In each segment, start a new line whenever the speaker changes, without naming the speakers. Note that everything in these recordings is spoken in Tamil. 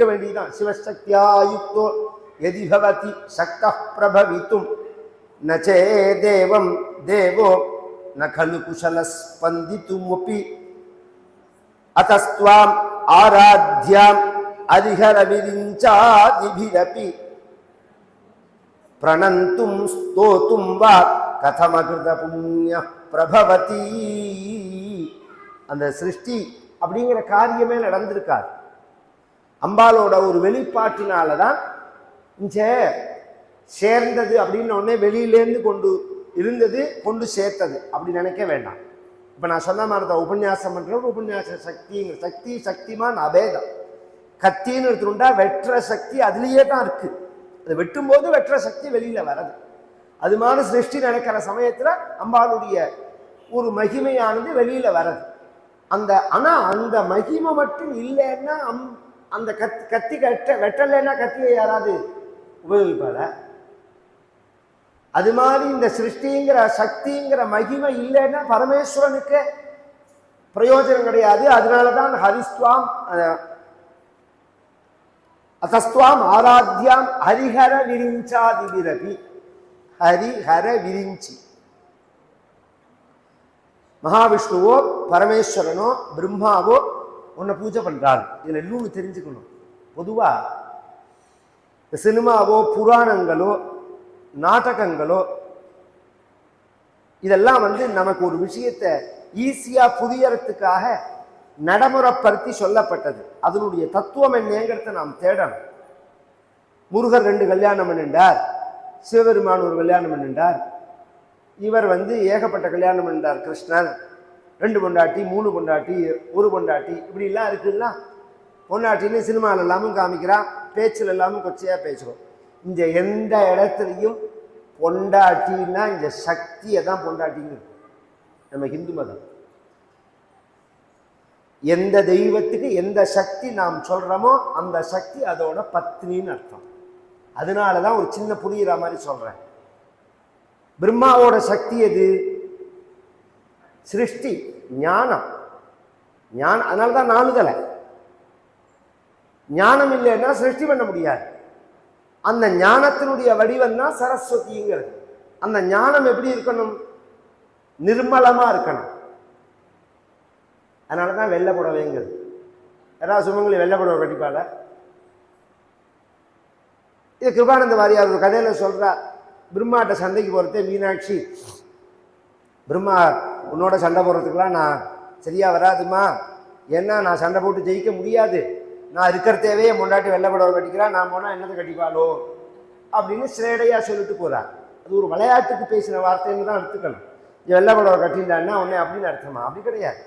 இருக்க வேண்டியதுதான். சிவசக்தியாயுக்தோ எதி பவதி சக்த பிரபவித்தும். நச்சே தேவம் தேவோ ந கலு குஷல ஸ்பந்தித்துமப்பி. அத்தஸ்துவாம் ஆராத்தியாம் அதிகர விரிஞ்சாதிபிரபி பிரணந்தும் ஸ்தோத்தும் வா கதமகிருத புண்ணிய பிரபவதி. அந்த சிருஷ்டி அப்படிங்கிற காரியமே நடந்திருக்காது. அம்பாலோட ஒரு வெளிப்பாட்டினால தான் இங்கே சேர்ந்தது அப்படின்னு உடனே வெளியிலேருந்து கொண்டு இருந்தது கொண்டு சேர்த்தது அப்படி நினைக்க வேண்டாம். இப்போ நான் சொன்ன மாதிரி தான் உபன்யாசம் பண்ணுறது உபன்யாச சக்திங்கிற சக்தி சக்திமான் அபேதம். கத்தின்னு எடுத்துட்டா வெற்ற சக்தி அதுலேயே தான் இருக்குது அது வெட்டும்போது வெற்ற சக்தி வெளியில் வரது அது மாதிரி சிருஷ்டி நடக்கிற சமயத்தில் அம்பாளுடைய ஒரு மகிமையானது வெளியில் வரது அந்த ஆனால் அந்த மகிமை மட்டும் இல்லைன்னா அம் அந்த கத் கத்தி கட்ட வெட்டலைன்னா கத்தியை யாராவது உபயோகிப்பாள? அது மாதிரி இந்த சிருஷ்டிங்கிற சக்திங்கிற மகிமை இல்லைன்னா பரமேஸ்வரனுக்கு பிரயோஜனம் கிடையாது. அதனால தான் ஹரிஸ்துவாம் அசஸ்துவாம் ஆராத்தியாம் ஆராத்யாம் ஹரிஹர விரிஞ்சாதி விரவி ஹரிஹர விரிஞ்சி. மகாவிஷ்ணுவோ பரமேஸ்வரனோ பிரம்மாவோ உன்னை பூஜை பண்ணுறாள் இதில் இன்னொன்று தெரிஞ்சுக்கணும். பொதுவாக சினிமாவோ புராணங்களோ நாடகங்களோ இதெல்லாம் வந்து நமக்கு ஒரு விஷயத்தை ஈஸியாக புரியறதுக்காக நடைமுறைப்படுத்தி சொல்லப்பட்டது. அதனுடைய தத்துவம் என்னங்கிறத நாம் தேடணும். முருகர் ரெண்டு கல்யாணம் பண்ணிண்டார் சிவபெருமான் ஒரு கல்யாணம் பண்ணிண்டார் இவர் வந்து ஏகப்பட்ட கல்யாணம் பண்ணிட்டார் கிருஷ்ணர். ரெண்டு பொண்டாட்டி மூணு பொண்டாட்டி ஒரு பொண்டாட்டி இப்படிலாம் இருக்குல்லாம் பொண்டாட்டின்னு சினிமாவில் எல்லாமும் காமிக்கிறான் பேச்சில் எல்லாமும் கொச்சையாக பேசுகிறோம் இந்த எந்த இடத்துலையும் பொண்டாட்டின்னா இந்த சக்தியை தான் பொண்டாட்டிங்க நம்ம ஹிந்து மதம். எந்த தெய்வத்துக்கு எந்த சக்தி நாம் சொல்கிறோமோ அந்த சக்தி அதோட பத்னின்னு அர்த்தம். அதனால தான் ஒரு சின்ன புரிகிற மாதிரி சொல்கிறேன் பிரம்மாவோட சக்தி எது? சிருஷ்டி. ஞானம். ஞானம் அதனால தான் நானுதலை ஞானம் இல்லைன்னா சிருஷ்டி பண்ண முடியாது. அந்த ஞானத்தினுடைய வடிவம் தான் சரஸ்வதிங்கிறது. அந்த ஞானம் எப்படி இருக்கணும்? நிர்மலமா இருக்கணும். அதனால தான் வெள்ளை புடவைங்கிறது. யாராவது சுமங்கலி வெள்ளை புடவை கட்டிப்பால இது கிருபானந்த வாரியார் ஒரு கதையில சொல்றா பிரம்மாட்ட சந்தைக்கு போகிறதே மீனாட்சி. பிரம்மா உன்னோட சண்டை போடுறதுக்கெல்லாம் நான் சரியா வராதுமா? ஏன்னா நான் சண்டை போட்டு ஜெயிக்க முடியாது. நான் இருக்கிற தேவையே முன்னாடி வெள்ளை கட்டிக்கிறான் நான் போனால் என்னத்தை கட்டிப்பாளோ? அப்படின்னு சிரேடையாக சொல்லிட்டு போகிறான் அது ஒரு விளையாட்டுக்கு பேசின வார்த்தைன்னு தான் எடுத்துக்கணும். இந்த வெள்ளப்படவர் கட்டியிருந்தான்னா உடனே அப்படின்னு அர்த்தமா? அப்படி கிடையாது.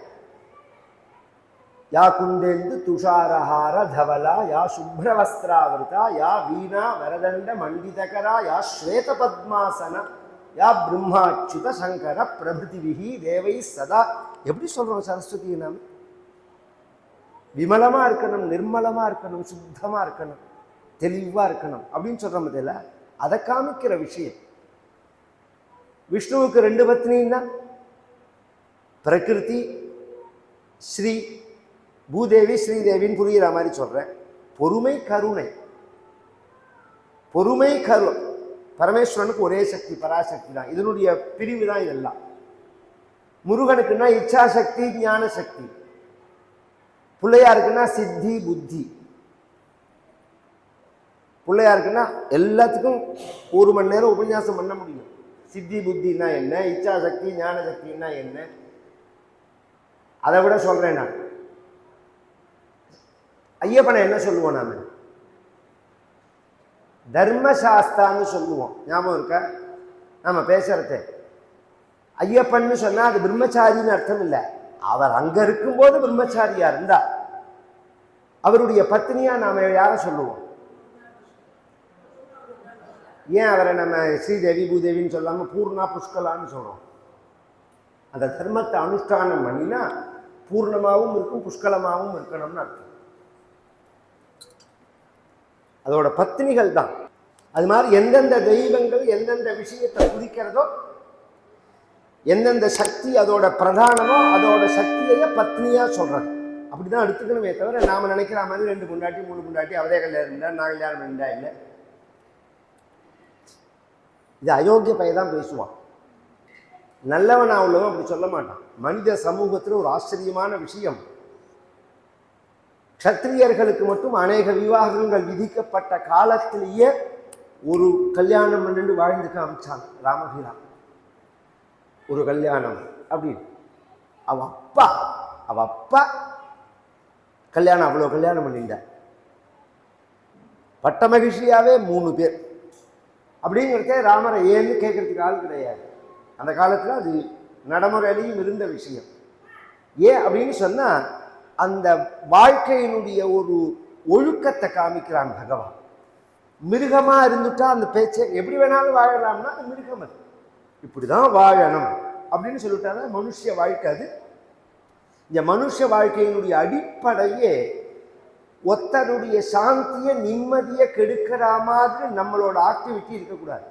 யா குண்டேந்து துஷாரஹார தவலா யா சுப்ரவஸ்திராவிருதா யா வீணா வரதண்ட மண்டிதகரா யா ஸ்வேத பத்மாசன யா பிரம்மாச்சுத சங்கர பிரபிருதிவிஹி தேவை சதா. எப்படி சொல்றோம் சரஸ்வதி நாம்? விமலமா இருக்கணும் நிர்மலமா இருக்கணும் சுத்தமா இருக்கணும் தெளிவா இருக்கணும் அப்படின்னு சொல்றோம் இதில். அதை காமிக்கிற விஷயம். விஷ்ணுவுக்கு ரெண்டு பத்னின்னா? பிரகிருதி ஸ்ரீ பூதேவி ஸ்ரீதேவின்னு புரிகிற மாதிரி சொல்றேன். பொறுமை கருணை. பொறுமை கரு பரமேஸ்வரனுக்கு ஒரே சக்தி பராசக்தி தான். இதனுடைய பிரிவு தான் இதெல்லாம். முருகனுக்குன்னா இச்சாசக்தி ஞான சக்தி பிள்ளையாருக்குன்னா சித்தி புத்தி. பிள்ளையாருக்குன்னா எல்லாத்துக்கும் ஒரு மணி நேரம் உபன்யாசம் பண்ண முடியும். சித்தி புத்தின்னா என்ன? இச்சா சக்தி ஞான சக்தின்னா என்ன? அதை விட சொல்றேன் நான். ஐயப்பனை என்ன சொல்லுவோம் நாம? தர்மசாஸ்தான்னு சொல்லுவோம். ஞாபகம் இருக்க? நம்ம பேசுறது. ஐயப்பன்னு சொன்னால் அது பிரம்மச்சாரின்னு அர்த்தம் இல்லை. அவர் அங்கே இருக்கும்போது பிரம்மச்சாரியா இருந்தா. அவருடைய பத்னியா நாம யாரை சொல்லுவோம்? ஏன் அவரை நம்ம ஸ்ரீதேவி பூதேவின்னு சொல்லாமல் பூர்ணா புஷ்கலான்னு சொல்கிறோம் அந்த தர்மத்தை அனுஷ்டானம் பண்ணினா பூர்ணமாகவும் இருக்கும் புஷ்கலமாகவும் இருக்கணும்னு அர்த்தம். அதோட பத்னிகள் தான் அது மாதிரி எந்தெந்த தெய்வங்கள் எந்தெந்த விஷயத்தை குறிக்கிறதோ எந்தெந்த சக்தி அதோட பிரதானமோ அதோட சக்தியையே பத்னியா அப்படி அப்படிதான் எடுத்துக்கணுமே தவிர நாம நினைக்கிற மாதிரி ரெண்டு பொண்டாட்டி மூணு பொண்டாட்டி அவரே கல்யாணம் இருந்தா நான் கல்யாணம் இருந்தா இல்லை இது அயோக்கிய பையன் தான் பேசுவான். நல்லவனா உள்ளவன் அப்படி சொல்ல மாட்டான். மனித சமூகத்தில் ஒரு ஆச்சரியமான விஷயம். க்ஷத்திரியர்களுக்கு மட்டும் அநேக விவாகங்கள் விதிக்கப்பட்ட காலத்திலேயே ஒரு கல்யாணம் பண்ணிட்டு வாழ்ந்து காமிச்சான் ராமகீரா. ஒரு கல்யாணம். அப்படின்னு அவ அப்பா அவ அப்பா கல்யாணம் அவ்வளோ கல்யாணம் பண்ணிட்டார் பட்ட மகிழ்ச்சியாகவே மூணு பேர். அப்படிங்கிறதே ராமரை ஏன்னு கேட்கறதுக்கு ஆள் கிடையாது. அந்த காலத்தில் அது நடைமுறையிலையும் இருந்த விஷயம். ஏன் அப்படின்னு சொன்னால் அந்த வாழ்க்கையினுடைய ஒரு ஒழுக்கத்தை காமிக்கிறான் பகவான். மிருகமாக இருந்துட்டா அந்த பேச்சை எப்படி வேணாலும் வாழலாம்னா அது மிருகம் அது. இப்படி தான் வாழணும் அப்படின்னு சொல்லிட்டாங்க. மனுஷ வாழ்க்கை அது. இந்த மனுஷ வாழ்க்கையினுடைய அடிப்படையே ஒத்தனுடைய சாந்தியை நிம்மதியை கெடுக்கிற மாதிரி நம்மளோட ஆக்டிவிட்டி இருக்கக்கூடாது.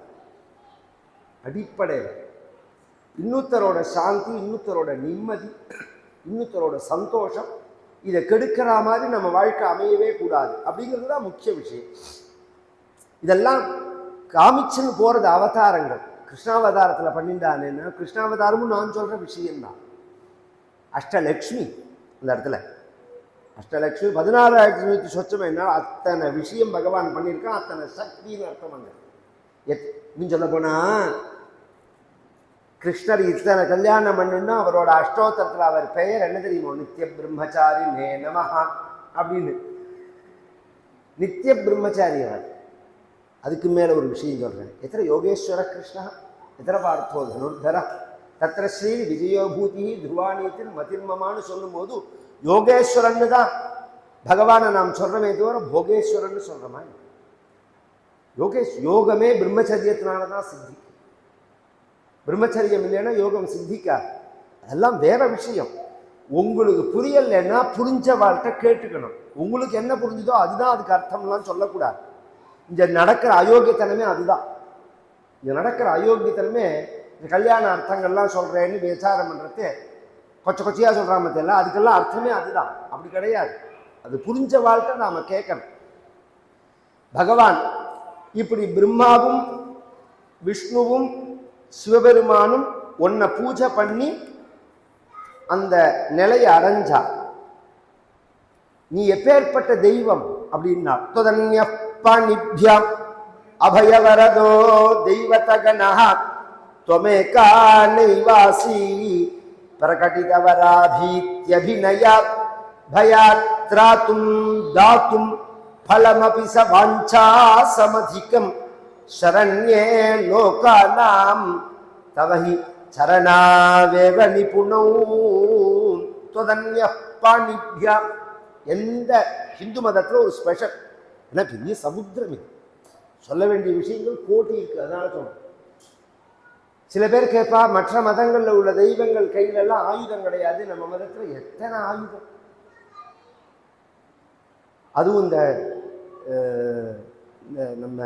அடிப்படையில். இன்னொருத்தரோட சாந்தி இன்னொருத்தரோட நிம்மதி இன்னொருத்தரோட சந்தோஷம் இதை கெடுக்கிற மாதிரி நம்ம வாழ்க்கை அமையவே கூடாது. அப்படிங்கிறது தான் முக்கிய விஷயம். இதெல்லாம் காமிச்சுன்னு போகிறது அவதாரங்கள். கிருஷ்ணாவதாரத்தில் பண்ணிட்டானேன்னா கிருஷ்ணாவதாரமும் நான் சொல்கிற விஷயம்தான். அஷ்டலக்ஷ்மி அந்த இடத்துல. அஷ்டலக்ஷ்மி பதினாறாயிரத்தி நூற்றி சொச்சம் என்ன? அத்தனை விஷயம் பகவான் பண்ணியிருக்கான் அத்தனை சக்தின்னு அர்த்தம் அங்கே. எத் இன்னும் சொல்ல போனால் கிருஷ்ணர் இத்தனை கல்யாணம் பண்ணுன்னா அவரோட அஷ்டோத்தரத்தில் அவர் பெயர் என்ன தெரியுமோ? நித்திய பிரம்மச்சாரி மே நமஹா அப்படின்னு. நித்திய பிரம்மச்சாரி அவர். அதுக்கு மேலே ஒரு விஷயம் சொல்கிறேன் எத்தனை யோகேஸ்வர கிருஷ்ணா எத்தனை பார்த்தோ தனுர்தரா தத்திர ஸ்ரீ விஜயோபூதி துருவானியத்தில் மதிர்மமான்னு சொல்லும்போது யோகேஸ்வரன்னு தான் பகவானை நாம் சொல்கிறமே தவிர போகேஸ்வரன்னு சொல்கிறோமா யோகேஷ் யோகமே பிரம்மச்சரியத்தினால தான் சித்தி பிரம்மச்சரியம் இல்லைன்னா யோகம் சித்திக்காது. அதெல்லாம் வேற விஷயம். உங்களுக்கு புரியலைன்னா புரிஞ்ச வாழ்க்கை கேட்டுக்கணும். உங்களுக்கு என்ன புரிஞ்சுதோ அதுதான் அதுக்கு அர்த்தம்லாம் சொல்லக்கூடாது. இந்த நடக்கிற அயோக்கியத்தனமே அதுதான். இந்த நடக்கிற அயோக்கியத்தனமே இந்த கல்யாண அர்த்தங்கள்லாம் சொல்றேன்னு விசாரம் பண்ணுறது கொச்ச கொச்சையா சொல்றாம தெரியல அதுக்கெல்லாம் அர்த்தமே அதுதான். அப்படி கிடையாது. அது புரிஞ்ச வாழ்க்கை நாம கேட்கணும். பகவான் இப்படி பிரம்மாவும் விஷ்ணுவும் சிவபெருமானும் உன்னை பூஜை பண்ணி அந்த நிலையை அடைஞ்சா நீ எப்பேற்பட்ட தெய்வம் அப்படின்னா పాణిభ్య అభయవరదో దైవతగణ త్వమేకా నైవాసీ ప్రకటితవరాభీత్యభినయ భయాత్రాతుం దాతుం ఫలమపి స వాంఛా సమధికం శరణ్యే లోకానాం తవ హి చరణావేవ నిపుణౌ త్వదన్య పాణిభ్య எந்த ஹிந்து மதத்தில் ஒரு ஏன்னா பெரிய சமுத்திரம் இது. சொல்ல வேண்டிய விஷயங்கள் கோட்டி இருக்கு அதனால சொல்றேன். சில பேர் கேட்பா மற்ற மதங்களில் உள்ள தெய்வங்கள் கையிலெல்லாம் ஆயுதம் கிடையாது. நம்ம மதத்தில் எத்தனை ஆயுதம்? அதுவும் இந்த இந்த நம்ம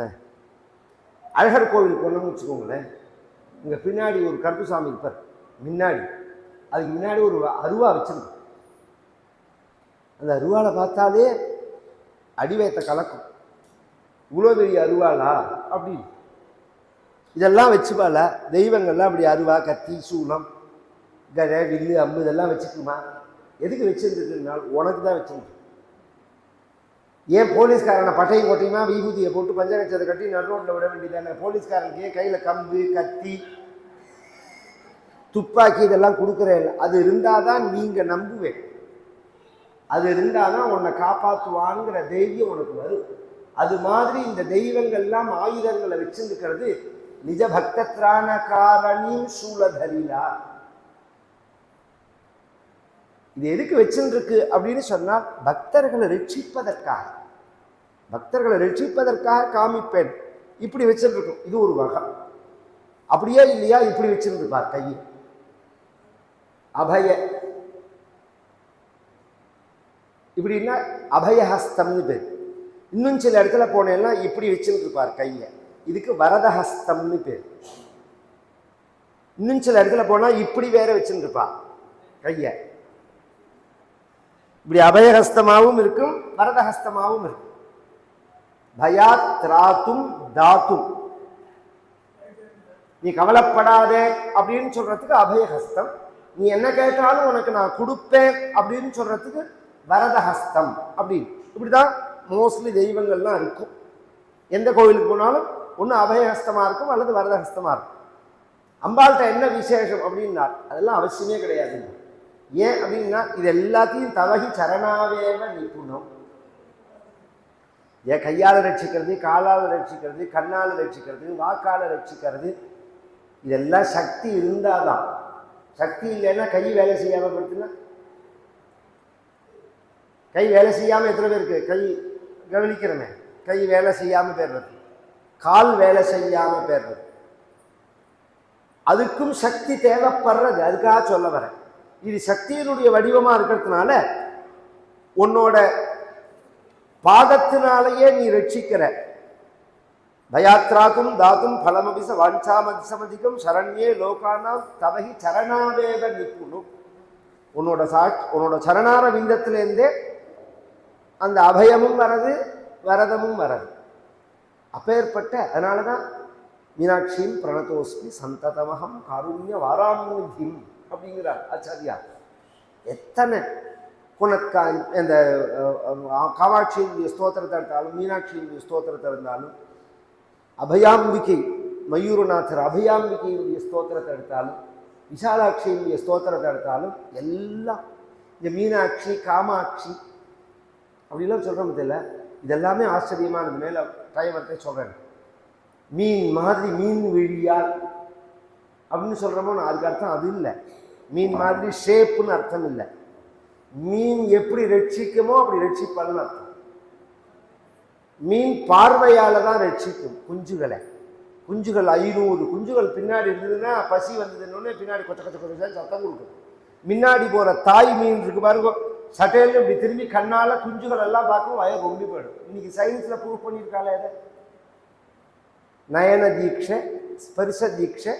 அழகர் கோவில் போனோம்னு வச்சுக்கோங்களேன். இங்கே பின்னாடி ஒரு கருப்புசாமி இருப்பார் முன்னாடி. அதுக்கு முன்னாடி ஒரு அருவா வச்சுருக்கோம் அந்த அருவாவில் பார்த்தாலே அடிவயத்தை கலக்கும். இவ்வளோ பெரிய அருவாளா? அப்படின்னு இதெல்லாம் வச்சுப்பால தெய்வங்கள்லாம் அப்படி அருவா கத்தி சூலம் கதை வில்லு அம்பு இதெல்லாம் வச்சுக்குமா? எதுக்கு வச்சிருந்துருக்குனால் உனக்கு தான் வச்சிருக்கு ஏன் போலீஸ்காரனை பட்டையும் கொட்டையுமா? விபூதியை போட்டு பஞ்சகச்சத்தை கட்டி நடு ரோட்டில் விட வேண்டியதானே? போலீஸ்காரனுக்கு ஏன் கையில் கம்பு கத்தி துப்பாக்கி இதெல்லாம் கொடுக்குறேன் அது இருந்தால் தான் நீங்கள் நம்புவேன். அது இருந்தால் தான் உன்னை காப்பாற்றுவாங்கிற தைரியம் உனக்கு வரும். அது மாதிரி இந்த தெய்வங்கள்லாம் ஆயுதங்களை வச்சிருக்கிறது நிஜ பக்தத்ராண காரணியும் சூழதரிலா இது எதுக்கு வச்சுருக்கு அப்படின்னு சொன்னால் பக்தர்களை ரட்சிப்பதற்காக. பக்தர்களை ரட்சிப்பதற்காக காமிப்பேன். இப்படி வச்சுருக்கும் இது ஒரு வகை. அப்படியே இல்லையா இப்படி வச்சிருந்துப்பார் கையை அபய. இப்படின்னா அபயஹஸ்தம்னு பேர் இன்னும் சில இடத்துல போனேன்னா இப்படி வச்சுருப்பார் கையை. இதுக்கு வரதஹஸ்தம்னு பேர். இன்னும் சில இடத்துல போனால் இப்படி வேற வச்சுருப்பா கையை. இப்படி அபயஹஸ்தமாகவும் இருக்கும் வரதஹஸ்தமாகவும் இருக்கும். பயாத் திராத்தும் தாத்தும். நீ கவலைப்படாதே அப்படின்னு சொல்றதுக்கு அபயஹஸ்தம். நீ என்ன கேட்டாலும் உனக்கு நான் கொடுப்பேன் அப்படின்னு சொல்றதுக்கு வரதஹஸ்தம். அப்படின்னு இப்படிதான் மோஸ்ட்லி தெய்வங்கள்லாம் இருக்கும். எந்த கோவிலுக்கு போனாலும் ஒன்று அபயஹஸ்தமாக இருக்கும் அல்லது வரதஹஸ்தமாக இருக்கும். அம்பாள்கிட்ட என்ன விசேஷம் அப்படின்னா அதெல்லாம் அவசியமே கிடையாது. ஏன் அப்படின்னா இது எல்லாத்தையும் தவகி சரணாவேவ நிபுணம். ஏன் கையால் ரட்சிக்கிறது காலால் ரட்சிக்கிறது கண்ணால் ரட்சிக்கிறது வாக்கால் ரட்சிக்கிறது இதெல்லாம் சக்தி இருந்தால் தான் சக்தி இல்லைன்னா கை வேலை செய்யாமல் படுத்துனா கை வேலை செய்யாமல் எத்தனை பேருக்கு? கை கவனிக்கிறமே கை வேலை செய்யாமல் பேர்றது கால் வேலை செய்யாமல் பேர்றது அதுக்கும் சக்தி தேவைப்படுறது. அதுக்காக சொல்ல வரேன். இது சக்தியினுடைய வடிவமா இருக்கிறதுனால உன்னோட பாதத்தினாலேயே நீ ரட்சிக்கிற. பயாத்ராக்கும் தாத்தும் பலமபிச வாஞ்சாமதிசமதிக்கும் சரண்யே லோகானாம் தவகி சரணாவேத நிப்புணும் உன்னோட சா உன்னோட சரணார விந்தத்திலேருந்தே அந்த அபயமும் வரது வரதமும் வரது அப்பேற்பட்ட அதனால தான் மீனாட்சியும் பிரணதோஸ்மி சந்ததமகம் காருண்ய வாராமுதிம் அப்படிங்கிறார் ஆச்சாரியா எத்தனை குணக்கா இந்த அஹ், காமாட்சியினுடைய ஸ்தோத்திரத்தை எடுத்தாலும் மீனாட்சியினுடைய ஸ்தோத்திரத்தை இருந்தாலும் அபயாம்பிகை மயூரநாதர் அபயாம்பிகையினுடைய ஸ்தோத்திரத்தை எடுத்தாலும் விசாலாட்சியினுடைய ஸ்தோத்திரத்தை எடுத்தாலும் எல்லாம் இந்த மீனாட்சி காமாட்சி அப்படிலாம் சொல்கிறோம் தெரியல இதெல்லாமே ஆச்சரியமானது. மேலே டிரைவர்கிட்ட சொல்கிறேன் மீன் மாதிரி மீன் விழியால் அப்படின்னு சொல்கிறோமோ நான் அதுக்கு அர்த்தம் அது இல்லை. மீன் மாதிரி ஷேப்புன்னு அர்த்தம் இல்லை. மீன் எப்படி ரட்சிக்குமோ அப்படி ரட்சிப்பாள்னு அர்த்தம். மீன் பார்வையால் தான் ரட்சிக்கும் குஞ்சுகளை. குஞ்சுகள் ஐநூறு குஞ்சுகள் பின்னாடி இருந்ததுன்னா பசி வந்ததுன்னு பின்னாடி கொச்ச கொச்ச கொச்ச சத்தம் கொடுக்கும். முன்னாடி போகிற தாய் மீன் இருக்கு பாருங்க. சட்டையில இப்படி திரும்பி கண்ணால குஞ்சுகள் எல்லாம் பார்க்கும் வய கொண்டு போயிடும். இன்னைக்கு சயின்ஸ்ல ப்ரூவ் பண்ணியிருக்காளே அதை நயன தீட்சை ஸ்பரிச தீட்சை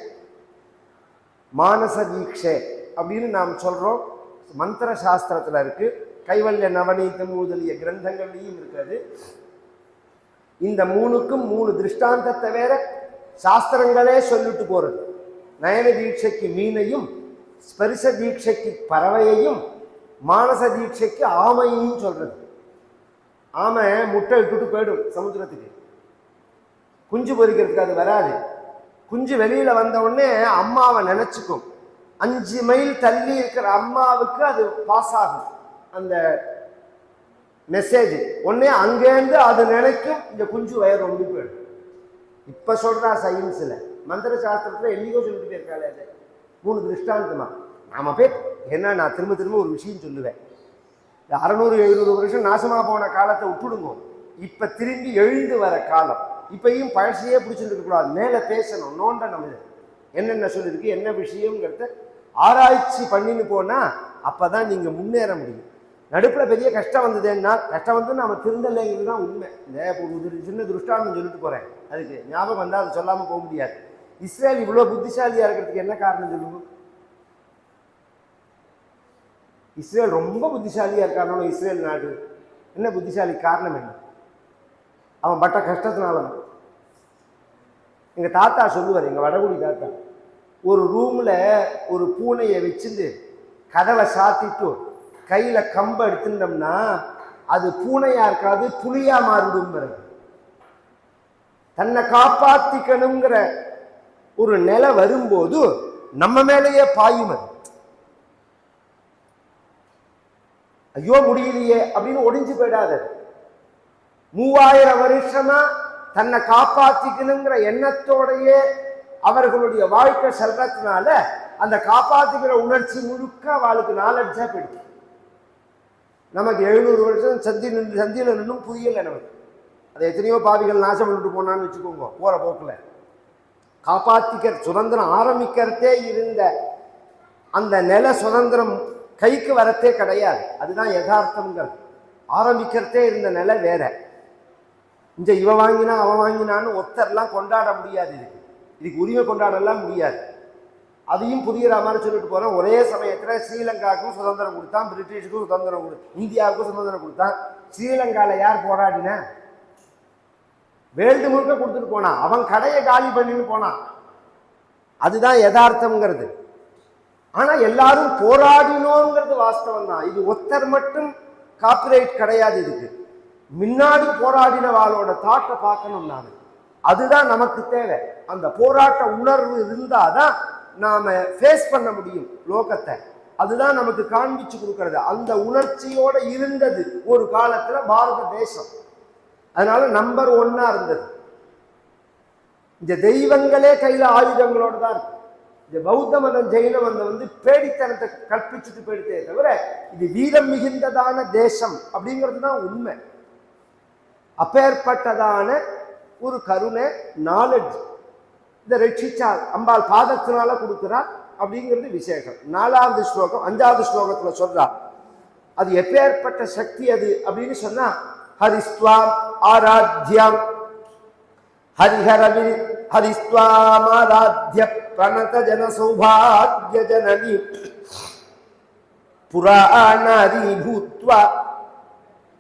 மானச தீட்சை அப்படின்னு நாம் சொல்றோம். மந்திர சாஸ்திரத்துல இருக்கு. கைவல்ய நவநீதம் முதலிய கிரந்தங்கள்லையும் இருக்கிறது இந்த மூணுக்கும் மூணு திருஷ்டாந்தத்தை வேற சாஸ்திரங்களே சொல்லிட்டு போறது. நயன தீட்சைக்கு மீனையும் ஸ்பரிச தீட்சைக்கு பறவையையும் மானச தீட்சைக்கு ஆமைன்னு சொல்றது. ஆமை முட்டை விட்டுட்டு போயிடும் சமுத்திரத்துக்கு. குஞ்சு பொறிக்கிறதுக்கு அது வராது. குஞ்சு வெளியில வந்த உடனே அம்மாவை நினைச்சுக்கும். அஞ்சு மைல் தள்ளி இருக்கிற அம்மாவுக்கு அது பாஸ் ஆகும். அந்த மெசேஜ் உடனே அங்கேருந்து அது நினைக்கும் இந்த குஞ்சு வயர் ரொம்ப போயிடும். இப்ப சொல்றா சயின்ஸ்ல மந்திர சாஸ்திரத்துல என்னைக்கோ சொல்லிட்டு இருக்காளே அது. மூணு திருஷ்டாந்தமா. நாம போய் என்ன நான் திரும்ப திரும்ப ஒரு விஷயம் சொல்லுவேன். இந்த அறநூறு எழுநூறு வருஷம் நாசமாக போன காலத்தை விட்டுடுங்க. இப்போ திரும்பி எழுந்து வர காலம். இப்பையும் பழசையே பிடிச்சிருக்கக்கூடாது மேலே கூடாது பேசணும் நோண்டணும் இது. என்னென்ன சொல்லியிருக்கு என்ன விஷயங்கிறத ஆராய்ச்சி பண்ணின்னு போனால் அப்போ தான் நீங்கள் முன்னேற முடியும். நடுப்பில் பெரிய கஷ்டம் வந்ததுன்னா கஷ்டம் வந்து நம்ம திருந்தலைங்கிறது தான் உண்மை. இந்த ஒரு சின்ன துருஷ்டாந்தம் சொல்லிட்டு போகிறேன் அதுக்கு ஞாபகம் வந்தால் அதை சொல்லாமல் போக முடியாது. இஸ்ரேல் இவ்வளோ புத்திசாலியாக இருக்கிறதுக்கு என்ன காரணம் சொல்லுவோம் இஸ்ரேல் ரொம்ப புத்திசாலியாக இருக்கானோ இஸ்ரேல் நாடு? என்ன புத்திசாலி காரணம் என்ன? அவன் பட்ட கஷ்டத்தினால எங்கள் தாத்தா சொல்லுவார் எங்கள் வடகுடி தாத்தா ஒரு ரூமில் ஒரு பூனையை வச்சுட்டு கதவை சாத்திட்டு கையில் கம்பை எடுத்துட்டோம்னா அது பூனையாக இருக்காது புளியாக மாறிடும் தன்னை காப்பாற்றிக்கணுங்கிற ஒரு நிலை வரும்போது நம்ம மேலேயே பாயும் அது. ஐயோ முடியலையே அப்படின்னு ஒடிஞ்சு போயிடாது. மூவாயிரம் வருஷமா தன்னை காப்பாத்திக்கணுங்கிற எண்ணத்தோடையே அவர்களுடைய வாழ்க்கை செல்றதுனால அந்த காப்பாத்திக்கிற உணர்ச்சி முழுக்க அவளுக்கு நாலெட்ஜா போயிடுச்சு. நமக்கு எழுநூறு வருஷம் சந்தி நின்று சந்தியில் நின்றும் புரியலை நமக்கு. அதை எத்தனையோ பாவிகள் நாசம் பண்ணிட்டு போனான்னு வச்சுக்கோங்க போகிற போக்கில். காப்பாத்திக்கிற சுதந்திரம் ஆரம்பிக்கிறதே இருந்த அந்த நில சுதந்திரம் கைக்கு வரத்தே கிடையாது. அதுதான் யதார்த்தம்ங்கிறது. ஆரம்பிக்கிறதே இருந்த நிலை வேற. இந்த இவ வாங்கினா அவன் வாங்கினான்னு ஒத்தர்லாம் கொண்டாட முடியாது இதுக்கு. இதுக்கு உரிமை கொண்டாடலாம் முடியாது. அதையும் புரிகிற மாதிரி சொல்லிட்டு போகிறோம் ஒரே சமயத்தில் ஸ்ரீலங்காவுக்கும் சுதந்திரம் கொடுத்தான் பிரிட்டிஷுக்கும் சுதந்திரம் கொடு இந்தியாவுக்கும் சுதந்திரம் கொடுத்தான். ஸ்ரீலங்காவில் யார் போராடின? வேல்டு முழுக்க கொடுத்துட்டு போனான். அவன் கடையை காலி பண்ணின்னு போனான். அதுதான் யதார்த்தம்ங்கிறது. ஆனா எல்லாரும் போராடினோங்கிறது வாஸ்தவம் தான் இது ஒத்தர் மட்டும் காப்பிரைட் கிடையாது இதுக்கு. முன்னாடி போராடினவாளோட தாட்டை பார்க்கணும் நான் அதுதான் நமக்கு தேவை. அந்த போராட்ட உணர்வு இருந்தாதான் நாம ஃபேஸ் பண்ண முடியும் லோகத்தை. அதுதான் நமக்கு காண்பிச்சு கொடுக்கறது. அந்த உணர்ச்சியோட இருந்தது ஒரு காலத்துல பாரத தேசம். அதனால நம்பர் ஒன்னா இருந்தது. இந்த தெய்வங்களே கையில ஆயுதங்களோட தான் இருக்கு. இந்த பௌத்த மதம் ஜெயின மதம் வந்து பேடித்தனத்தை கற்பிச்சுட்டு போயிடுதே தவிர இது வீரம் மிகுந்ததான தேசம் அப்படிங்கிறது தான் உண்மை. அப்பேற்பட்டதான ஒரு கருணை நாலெட்ஜ் இதை ரட்சிச்சால் அம்பாள் பாதத்தினால கொடுக்குறா அப்படிங்கிறது விசேஷம். நாலாவது ஸ்லோகம் அஞ்சாவது ஸ்லோகத்தில் சொல்றா அது எப்பேற்பட்ட சக்தி அது? அப்படின்னு சொன்னா ஹரிஸ்வாம் ஆராத்யாம் ஹரிஹரவி ஹரிஸ்வாமாராத்ய பிரணத ஜன சௌபாகிய ஜனனி புராணாரி பூத்வா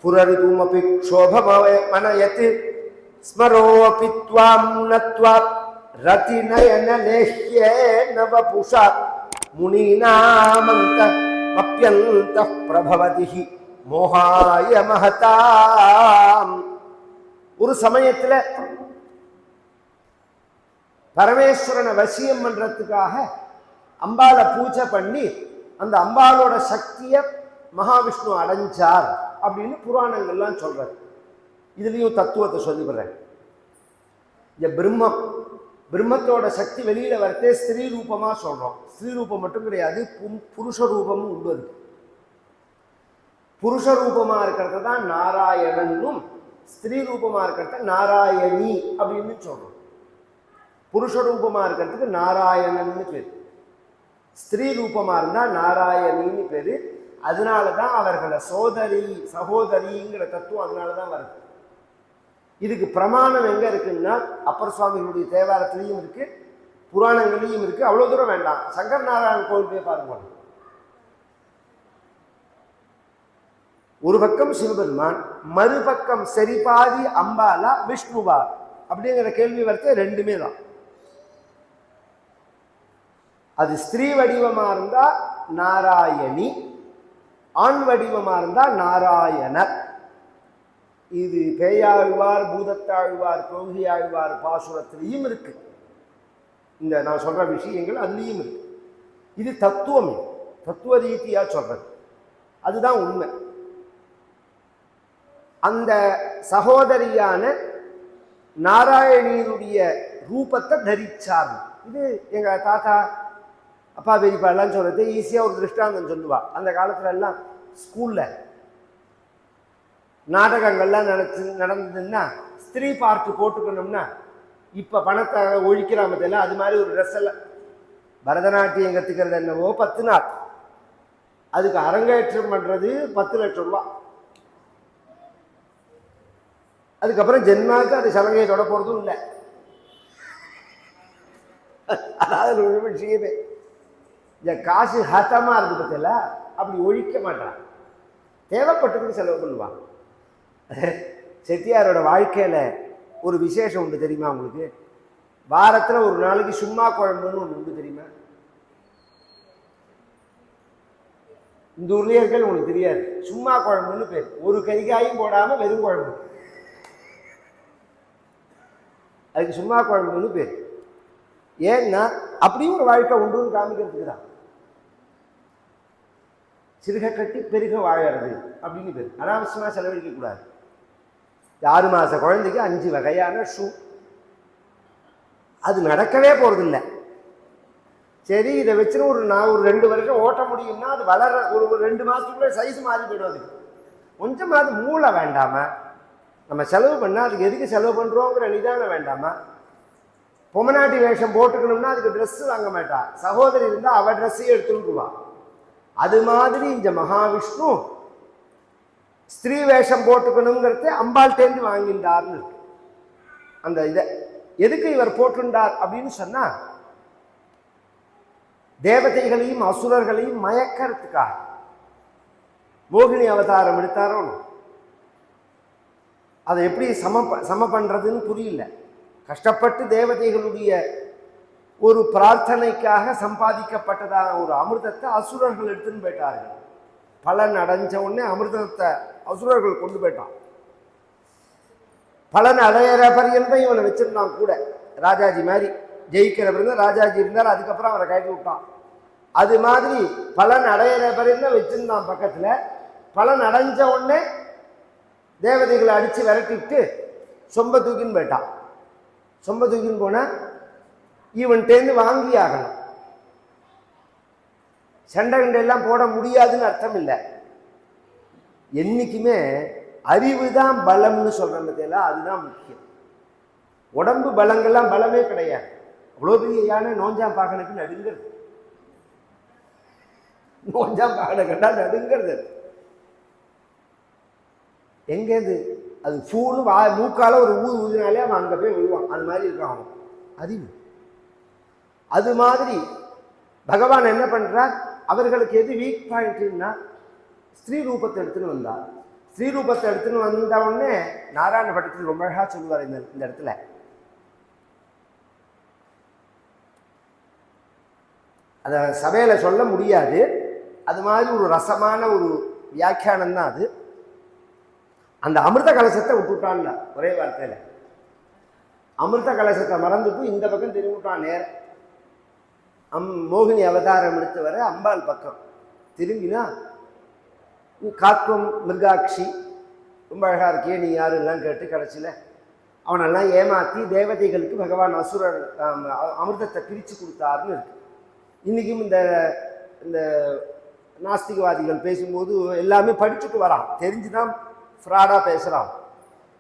புரரிபுமபி க்ஷோபமனயத் ஸ்மரோபி த்வாம் நத்வா ரதிநயன லேஹ்யே நவபுஷா முனீனாமந்த அப்பியந்த பிரபவதி மோகாய மகதாம் ஒரு சமயத்துல பரமேஸ்வரனை வசியம் பண்ணுறதுக்காக அம்பாவை பூஜை பண்ணி அந்த அம்பாளோட சக்தியை மகாவிஷ்ணு அடைஞ்சார் அப்படின்னு புராணங்கள்லாம் சொல்கிறார் இதுலேயும் தத்துவத்தை சொல்லிவிடுறேன். இந்த பிரம்மம் பிரம்மத்தோட சக்தி வெளியில் வரத்தே ஸ்திரீ ரூபமாக சொல்கிறோம் ஸ்திரீ ரூபம் மட்டும் கிடையாது பும்- புருஷ ரூபமும் உண்டு அது புருஷ ரூபமாக இருக்கிறது தான் நாராயணனும் ஸ்திரீ ரூபமாக இருக்கிறத நாராயணி அப்படின்னு சொல்கிறோம் புருஷரூபமாக இருக்கிறதுக்கு நாராயணன்னு பேர். ஸ்திரீ ரூபமாக இருந்தால் நாராயணின்னு பேர். அதனால தான் அவர்களை சோதரி சகோதரிங்கிற தத்துவம் அதனால தான் வருது. இதுக்கு பிரமாணம் எங்கே இருக்குன்னா அப்பர் சுவாமிகளுடைய தேவாரத்துலேயும் இருக்குது புராணங்களையும் இருக்குது அவ்வளோ தூரம் வேண்டாம். சங்கர் நாராயணன் கோவில் போய் பாருங்க. ஒரு பக்கம் சிவபெருமான் மறுபக்கம் சரிபாதி அம்பாலா விஷ்ணுவா. அப்படிங்கிற கேள்வி வரத்து ரெண்டுமே தான். அது ஸ்திரீ வடிவமாக இருந்தால் நாராயணி ஆண் வடிவமாக இருந்தால் நாராயணர். இது பேயாழ்வார் பூதத்தாழ்வார் கோகி ஆழ்வார் பாசுரத்திலையும் இருக்கு. இந்த நான் சொல்ற விஷயங்கள் அதுலேயும் இருக்கு. இது தத்துவம். தத்துவ ரீதியா சொல்றது. அதுதான் உண்மை. அந்த சகோதரியான நாராயணியினுடைய ரூபத்தை தரிச்சார் இது எங்க தாத்தா அப்பா பெரியப்பா எல்லாம் சொல்கிறது ஈஸியாக ஒரு திருஷ்டாந்தம் சொல்லுவா. அந்த காலத்துல எல்லாம் ஸ்கூலில் நாடகங்கள்லாம் நடச்சு நடந்ததுன்னா ஸ்திரீ பார்ட்டு போட்டுக்கணும்னா இப்போ பணத்தை ஒழிக்கிறாம தெரியல அது மாதிரி ஒரு ட்ரெஸ் எல்லாம். பரதநாட்டியம் கற்றுக்கிறது என்னவோ பத்து நாள். அதுக்கு அரங்கேற்றம் பண்ணுறது பத்து லட்சம் ரூபா. அதுக்கப்புறம் ஜென்மாவுக்கு அது சலங்கையை தொட போகிறதும் இல்லை. அதாவது ஒரு விஷயமே. இந்த காசு ஹத்தமாக இருக்குது பத்தில அப்படி ஒழிக்க மாட்டான். தேவைப்பட்டதுக்கு செலவு பண்ணுவான். செட்டியாரோட வாழ்க்கையில் ஒரு விசேஷம் உண்டு தெரியுமா உங்களுக்கு? வாரத்தில் ஒரு நாளைக்கு சும்மா குழம்புன்னு ஒன்று உண்டு தெரியுமா? இந்த உருளையர்கள் உங்களுக்கு தெரியாது. சும்மா குழம்புன்னு பேர். ஒரு கறிகாயும் போடாமல் வெறும் குழம்பு. அதுக்கு சும்மா குழம்புன்னு பேர். ஏன்னா அப்படியும் ஒரு வாழ்க்கை உண்டுன்னு காமிக்கிறதுக்கு தான் சிறுக கட்டி பெருக வாழறது அப்படின்னு பேர். அனாவசியமாக செலவழிக்க கூடாது. ஆறு மாத குழந்தைக்கு அஞ்சு வகையான ஷூ அது நடக்கவே போகிறதில்ல சரி இதை வச்சுன்னு ஒரு நான் ஒரு ரெண்டு வருஷம் ஓட்ட முடியும்னா அது வளர ஒரு ஒரு ரெண்டு மாதத்துக்குள்ளே சைஸ் மாறி போயிடும் அதுக்கு. கொஞ்சமாவது மூளை வேண்டாமா? நம்ம செலவு பண்ணால் அதுக்கு எதுக்கு செலவு பண்ணுறோங்கிற நிதானம் வேண்டாமா? பொம்மநாட்டி வேஷம் போட்டுக்கணும்னா அதுக்கு ட்ரெஸ்ஸு வாங்க மாட்டா. சகோதரி இருந்தால் அவள் ட்ரெஸ்ஸையும் எடுத்துருவா அது மாதிரி இந்த மகாவிஷ்ணு ஸ்திரீ வேஷம் போட்டுக்கணுங்கிறத அம்பாள்டேந்து வாங்கின்றார்னு அந்த இதை எதுக்கு இவர் போட்டுண்டார் அப்படின்னு சொன்னா தேவதைகளையும் அசுரர்களையும் மயக்கிறதுக்காக. மோகினி அவதாரம் எடுத்தாரோ அதை எப்படி சம சம பண்ணுறதுன்னு புரியல. கஷ்டப்பட்டு தேவதைகளுடைய ஒரு பிரார்த்தனைக்காக சம்பாதிக்கப்பட்டதான ஒரு அமிர்தத்தை அசுரர்கள் எடுத்துன்னு போயிட்டார்கள். பலன் அடைஞ்ச உடனே அமிர்தத்தை அசுரர்கள் கொண்டு போயிட்டான் பலன் அடையிற பரியந்தம் இவனை வச்சிருந்தான் கூட. ராஜாஜி மாதிரி ஜெயிக்கிற பிறகு ராஜாஜி இருந்தார் அதுக்கப்புறம் அவரை கட்டி விட்டான். அது மாதிரி பலன் அடையிற பரியந்தம் வச்சிருந்தான் பக்கத்தில்? பலன் அடைஞ்ச உடனே தேவதைகளை அடித்து விரட்டிட்டு சொம்ப தூக்கின்னு போயிட்டான். சொம்ப தூக்கின்னு போனால் இவன்கிட்டேருந்து வாங்கி ஆகணும் சண்டை கிண்டை எல்லாம் போட முடியாதுன்னு அர்த்தம் இல்லை என்றைக்குமே அறிவு தான் பலம்னு சொல்ற பத்தியில அதுதான் முக்கியம். உடம்பு பலங்கள்லாம் பலமே கிடையாது. அவ்வளோ பெரிய யானை நோஞ்சாம் பாகனுக்கு நடுங்கிறது. நோஞ்சாம் பாகனை கண்டா நடுங்கிறது அது. எங்கேருந்து அது ஃபூன்னு வா மூக்கால ஒரு ஊது ஊதினாலே அவன் அங்கே போய் விழுவான் அது மாதிரி இருக்கான் அவன். அறிவு. அது மாதிரி பகவான் என்ன பண்றார்? அவர்களுக்கு எது வீக் பாயிண்ட்னா ஸ்ரீ ரூபத்தை எடுத்துன்னு வந்தார். ஸ்ரீ ரூபத்தை எடுத்துன்னு வந்த உடனே நாராயண பட்டத்தில் ரொம்ப அழகா சொல்லுவார் இந்த இந்த இடத்துல. அதை சபையில சொல்ல முடியாது. அது மாதிரி ஒரு ரசமான ஒரு வியாக்கியானம் தான் அது. அந்த அமிர்த கலசத்தை விட்டுட்டான்ல ஒரே வார்த்தையில். அமிர்த கலசத்தை மறந்துட்டு இந்த பக்கம் திரும்பிட்டான் நேரம் அம் மோகினி அவதாரம் எடுத்து வர அம்பாள் பக்கம். திரும்பினா காக்கும் மிருகாட்சி ரொம்ப அழகாக இருக்கியே நீ யாருலாம் கேட்டு கடைசியில் அவனெல்லாம் ஏமாற்றி தேவதைகளுக்கு பகவான் அசுரர் அமிர்தத்தை பிரித்து கொடுத்தாருன்னு இருக்கு. இன்றைக்கும் இந்த இந்த நாஸ்திகவாதிகள் பேசும்போது எல்லாமே படிச்சுட்டு வரான். தெரிஞ்சு தான் ஃப்ராடாக பேசுகிறான்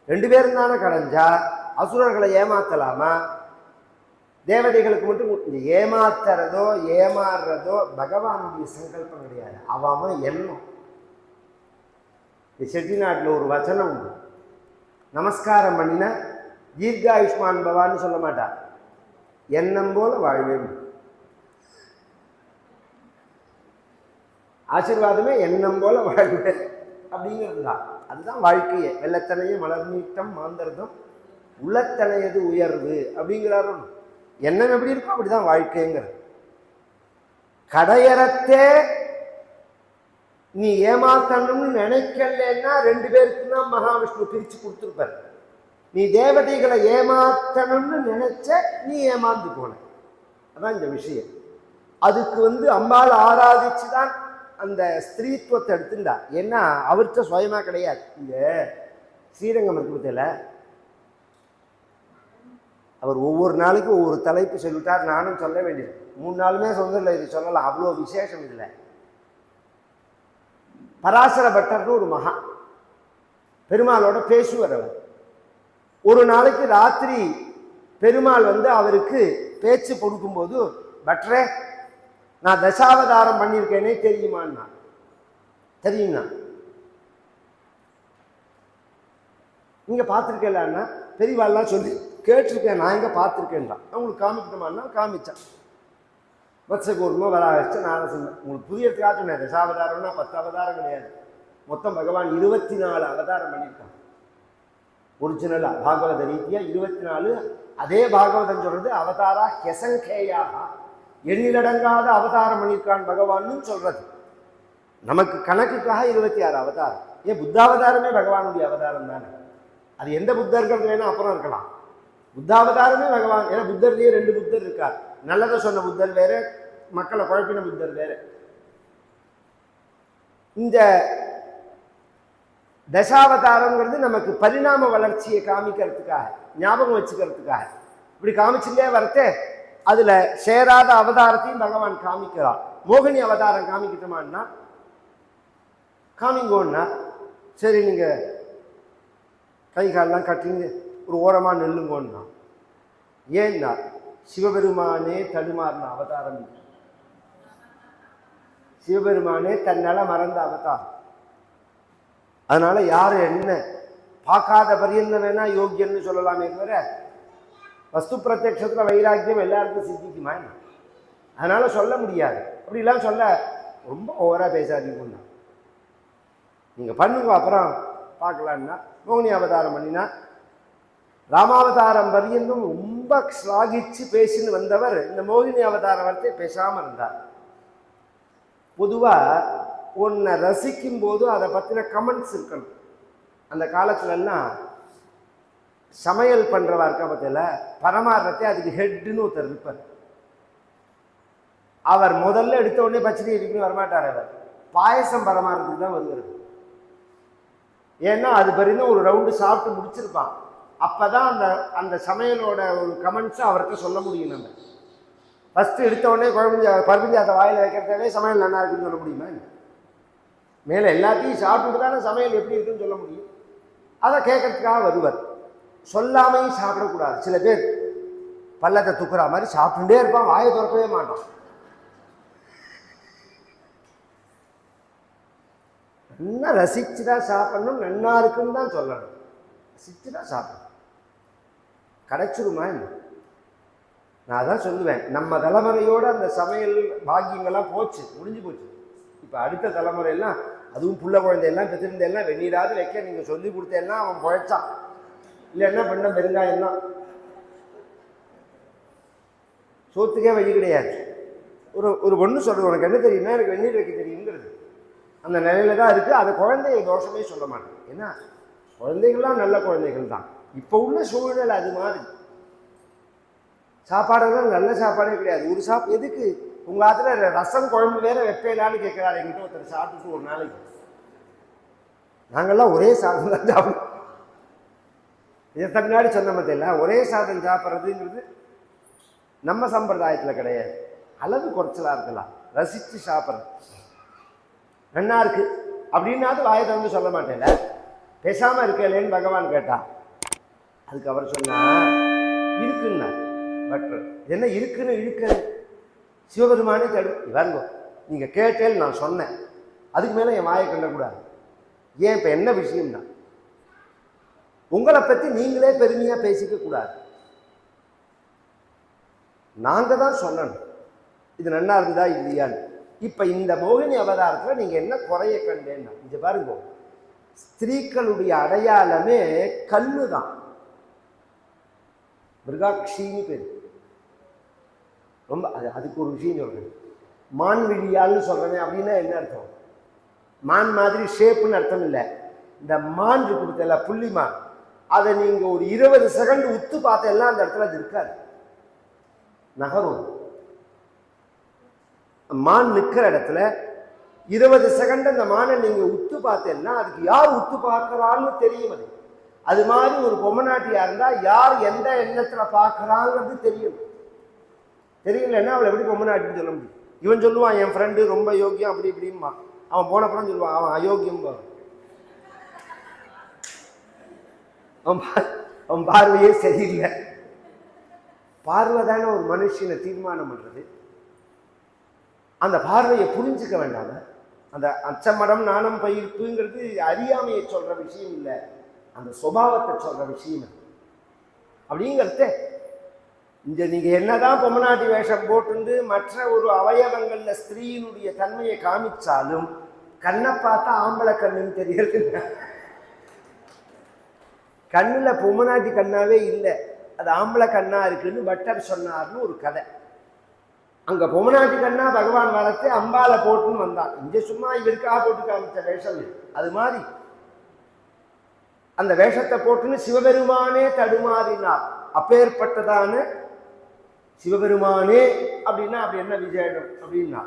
ரெண்டு பேரும் தானே கடைஞ்சா அசுரர்களை ஏமாற்றலாமா தேவதைகளுக்கு மட்டும் ஏமாத்துறதோ ஏமாறுறதோ பகவானுடைய சங்கல்பம் கிடையாது. அவன் அவன் எண்ணம். இந்த செட்டிநாட்டில் ஒரு வச்சனம் உண்டு. நமஸ்காரம் பண்ணின தீர்காயுஷ்மான் பவான்னு சொல்ல மாட்டா எண்ணம் போல வாழ்வேன் ஆசீர்வாதமே எண்ணம் போல வாழ்வேன் அப்படிங்கிறது தான் அதுதான் வாழ்க்கையே. வெள்ளத்தனைய மலர் நீட்டம் மாந்தர்தம் உள்ளத்தனையது உயர்வு அப்படிங்கிறாரு. எண்ணம் எப்படி இருக்கோ அப்படிதான் வாழ்க்கைங்கிறது. கடையறத்தே நீ ஏமாத்தணும்னு நினைக்கலன்னா ரெண்டு பேருக்கு தான் மகாவிஷ்ணு பிரிச்சு கொடுத்துருப்பார். நீ தேவதைகளை ஏமாத்தணும்னு நினைச்ச நீ ஏமாந்து போன. அதான் இந்த விஷயம். அதுக்கு வந்து அம்பாள் ஆராதிச்சு தான் அந்த ஸ்திரீத்துவத்தை எடுத்துட்டா ஏன்னா அவர்கிட்ட சுயமாக கிடையாது. இங்கே ஸ்ரீரங்கம் இருக்கு அவர் ஒவ்வொரு நாளைக்கும் ஒவ்வொரு தலைப்பு சொல்லிட்டார். நானும் சொல்ல வேண்டியது. மூணு நாளுமே சொந்தரில் இது சொல்லலாம் அவ்வளோ விசேஷம் இதில். பராசர பட்டர்னு ஒரு மகா. பெருமாளோட பேசுவார் அவர். ஒரு நாளைக்கு ராத்திரி பெருமாள் வந்து அவருக்கு பேச்சு கொடுக்கும்போது பட்டரே நான் தசாவதாரம் பண்ணியிருக்கேனே தெரியுமான்னா? தெரியும்னா? நீங்க பார்த்துருக்கலான்னா பெரியவாள்லாம் சொல்லி கேட்டிருக்கேன் நான் எங்க பார்த்துருக்கேன்டா. உங்களுக்கு காமிக்கணுமான்னா காமிச்சேன். வத்சகூர்மம் நானும் சொன்னேன் உங்களுக்கு புரியறதுக்காக நான் தசாவதாரம்னா பத்து அவதாரம் கிடையாது. மொத்தம் பகவான் இருபத்தி நாலு அவதாரம் பண்ணியிருக்கான். ஒரிஜினலா பாகவத ரீதியா இருபத்தி நாலு அதே பாகவதம் சொல்றது அவதாரா கெசங்கேயாக எண்ணிலடங்காத அவதாரம் பண்ணியிருக்கான் பகவான்னு சொல்றது. நமக்கு கணக்குக்காக இருபத்தி ஆறு அவதாரம். ஏன் புத்தாவதாரமே பகவானுடைய அவதாரம் தானே? அது எந்த புத்தர்கள் வேணா அப்புறம் இருக்கலாம். புத்தாவதாரமே பகவான் ஏன்னா புத்தர்லயே ரெண்டு புத்தர் இருக்கார். நல்லதை சொன்ன புத்தர் வேற மக்களை குழப்பின புத்தர் வேற. இந்த தசாவதாரங்கிறது நமக்கு பரிணாம வளர்ச்சியை காமிக்கிறதுக்காக ஞாபகம் வச்சுக்கிறதுக்காக. இப்படி காமிச்சுட்டே வரத்தே அதுல சேராத அவதாரத்தையும் பகவான் காமிக்கிறார். மோகினி அவதாரம் காமிக்கிட்டோமான்னா? காமிங்கோன்னா சரி நீங்க கை காலெல்லாம் கட்டிங்க ஒரு ஓரமா நெல்லுங்கோன்னா. ஏன்னா சிவபெருமானே தடுமாறின அவதாரம் சிவபெருமானே தன்னால மறந்த அவதாரம். அதனால யாரு என்ன பார்க்காத பரியந்த வேணா யோக்கியன்னு சொல்லலாமே தவிர வஸ்து பிரத்யக்ஷத்துல வைராக்கியம் எல்லாருக்கும் சித்திக்குமா என்ன? சொல்ல முடியாது. அப்படிலாம் சொல்ல ரொம்ப ஓவராக பேசாதீங்கன்னா நீங்கள் பண்ணுங்க அப்புறம் பார்க்கலான்னா மோகினி அவதாரம் பண்ணினா ராமாவதாரம் வரையும் ரொம்ப ஸ்லாகிச்சு பேசின்னு வந்தவர் இந்த மோகினி அவதாரம் வரத்தை பேசாமல் இருந்தார். பொதுவாக உன்னை ரசிக்கும் போது அதை பற்றின கமெண்ட்ஸ் இருக்கணும். அந்த காலத்துலலாம் சமையல் பண்ணுறவா இருக்கா பத்தியில பரமாறுறதே அதுக்கு ஹெட்டுன்னு ஒருத்தர் இருப்பார். அவர் முதல்ல எடுத்த உடனே பச்சடி இருக்குன்னு வரமாட்டார் அவர். பாயசம் பரமாறதுக்கு தான் வருவார். ஏன்னா அது பிறகு ஒரு ரவுண்டு சாப்பிட்டு முடிச்சிருப்பான். அப்போ தான் அந்த அந்த சமையலோட ஒரு கமெண்ட்ஸை அவர்கிட்ட சொல்ல முடியும் நம்ம. ஃபஸ்ட்டு எடுத்த உடனே குழம்பு பருப்பிஞ்சாத்த வாயில் வைக்கிறதாவே சமையல் நல்லா இருக்குன்னு சொல்ல முடியுமா? மேலே எல்லாத்தையும் சாப்பிட்டுட்டு தானே சமையல் எப்படி இருக்குன்னு சொல்ல முடியும். அதை கேட்கறதுக்காக வருவார். சொல்லாமையும் சாப்பிடக்கூடாது. சில பேர் பள்ளத்தை துக்குற மாதிரி சாப்பிட்டுட்டே இருப்பான் வாயை திறக்கவே மாட்டான். நல்லா ரசிச்சு தான் சாப்பிடணும் நல்லா இருக்குன்னு தான் சொல்லணும். ரசிச்சு தான் சாப்பிடணும். கிடைச்சிருமா என்ன? நான் அதான் சொல்லுவேன் நம்ம தலைமுறையோட அந்த சமையல் பாக்கியங்கள்லாம் போச்சு முடிஞ்சு போச்சு. இப்போ அடுத்த தலைமுறையெல்லாம் அதுவும் புள்ள குழந்தையெல்லாம் பெற்றிருந்தெல்லாம் வெந்நீராது வைக்க நீங்கள் சொல்லி கொடுத்தெல்லாம் அவன் குழைச்சான் இல்லைன்னா பண்ண பெருங்காயம் தான் சோத்துக்கே வழி கிடையாது. ஒரு ஒரு ஒன்று சொல்கிறது உனக்கு என்ன தெரியுமா? எனக்கு வெந்நீர் வைக்க தெரியுங்கிறது அந்த நிலையில தான் இருக்குது அதை குழந்தைய தோஷமே சொல்ல மாட்டேன் ஏன்னா குழந்தைகள்லாம் நல்ல குழந்தைகள் தான் இப்போ உள்ள சூழ்நிலை அது மாதிரி. சாப்பாடெல்லாம் நல்ல சாப்பாடே கிடையாது. ஒரு சாப் எதுக்கு? உங்கள் ஆத்துல ரசம் குழம்பு வேற வைப்பேலான்னு கேட்குறாரு எங்கிட்ட ஒருத்தர் சாப்பிட்டுட்டு ஒரு நாளைக்கு. நாங்கள்லாம் ஒரே சாதம் தான் சாப்பிடுவோம். இதை முன்னாடி சொன்ன மத்தியில ஒரே சாதம் சாப்பிட்றதுங்கிறது நம்ம சம்பிரதாயத்தில் கிடையாது. அளவு குறைச்சலாக இருக்கலாம். ரசித்து சாப்பிட்றது. நன்னா இருக்கு. அப்படின்னாது வாயை திறந்து சொல்ல மாட்டேன்ல. பேசாமல் இருக்கலேன்னு பகவான் கேட்டா அதுக்கு அவர் சொன்னார் இருக்குன்னா பட் என்ன இருக்குன்னு இழுக்க. சிவபெருமானே தடு. பாருங்க. நீங்கள் கேட்டேன்னு நான் சொன்னேன். அதுக்கு மேலே என் வாயை கண்டக்கூடாது. ஏன் இப்போ என்ன விஷயம்னா உங்களை பற்றி நீங்களே பெருமையாக பேசிக்க கூடாது. நாங்கள் தான் சொல்லணும். இது நன்னா இருந்தா இல்லையான்னு. இப்போ இந்த மோகினி அவதாரத்தில் நீங்கள் என்ன குறைய கண்டேன்னா இங்க பாருங்க. ஸ்திரீக்களுடைய அடையாளமே கல்லு தான். மிருகாட்சின்னு பேர். ரொம்ப அது அதுக்கு ஒரு விஷயம் சொல்கிறேன் மான் சொல்கிறேன் அப்படின்னா என்ன அர்த்தம்? மான் மாதிரி ஷேப்புன்னு அர்த்தம் இல்லை. இந்த மான் கொடுத்தல புள்ளி மான். அதை நீங்க ஒரு இருபது செகண்ட் உத்து பார்த்தெல்லாம் அந்த இடத்துல அது இருக்காது. நகரும். மான் நிற்கிற இடத்துல இருபது செகண்ட் அந்த மானை நீங்க உத்து பார்த்தேன்னா அதுக்கு யார் உத்து பார்க்கறான்னு தெரியும் அது. அது மாதிரி ஒரு பொம்மநாட்டியா இருந்தா யார் எந்த எண்ணத்துல பார்க்கறாங்கிறது தெரியும். தெரியலன்னா அவளை எப்படி பொம்மநாட்டின்னு சொல்ல முடியும்? இவன் சொல்லுவான் என் ஃப்ரெண்டு ரொம்ப யோக்கியம் அப்படி இப்படிம்பா அவன் போனப்புறம் சொல்லுவான் அவன் அயோக்கியம் அவன் பா- அவன் பார்வையே சரியில்லை. பார்வை தானே ஒரு மனுஷனை தீர்மானம் பண்ணுறது அந்த பார்வையை புரிஞ்சுக்க வேண்டாம அந்த அச்சமடம் நாணம் பயிர்ப்புங்கிறது அறியாமையை சொல்கிற விஷயம் இல்லை. அந்த சுபாவத்தை சொல்கிற விஷயம் அப்படிங்கிறத இந்த நீங்கள் என்னதான் பொம்மநாட்டி வேஷம் போட்டுண்டு மற்ற ஒரு அவயவங்களில் ஸ்திரீயினுடைய தன்மையை காமிச்சாலும் கண்ணை பார்த்தா ஆம்பளை கண்ணுன்னு தெரியறது கண்ணுல பொம்மநாட்டி கண்ணாவே இல்லை. அது ஆம்பளை கண்ணா இருக்குன்னு பட்டர் சொன்னார்னு ஒரு கதை. அங்க பொம்மநாட்டி கண்ணா பகவான் வளர்த்து அம்பால போட்டுன்னு வந்தான். இங்கே சும்மா இவருக்காக போட்டு காமிச்ச வேஷம் அது மாதிரி. அந்த வேஷத்தை போட்டுன்னு சிவபெருமானே தடுமாறினார். அப்பேற்பட்டதான சிவபெருமானே அப்படின்னா அப்படி என்ன விஜயம் அப்படின்னா.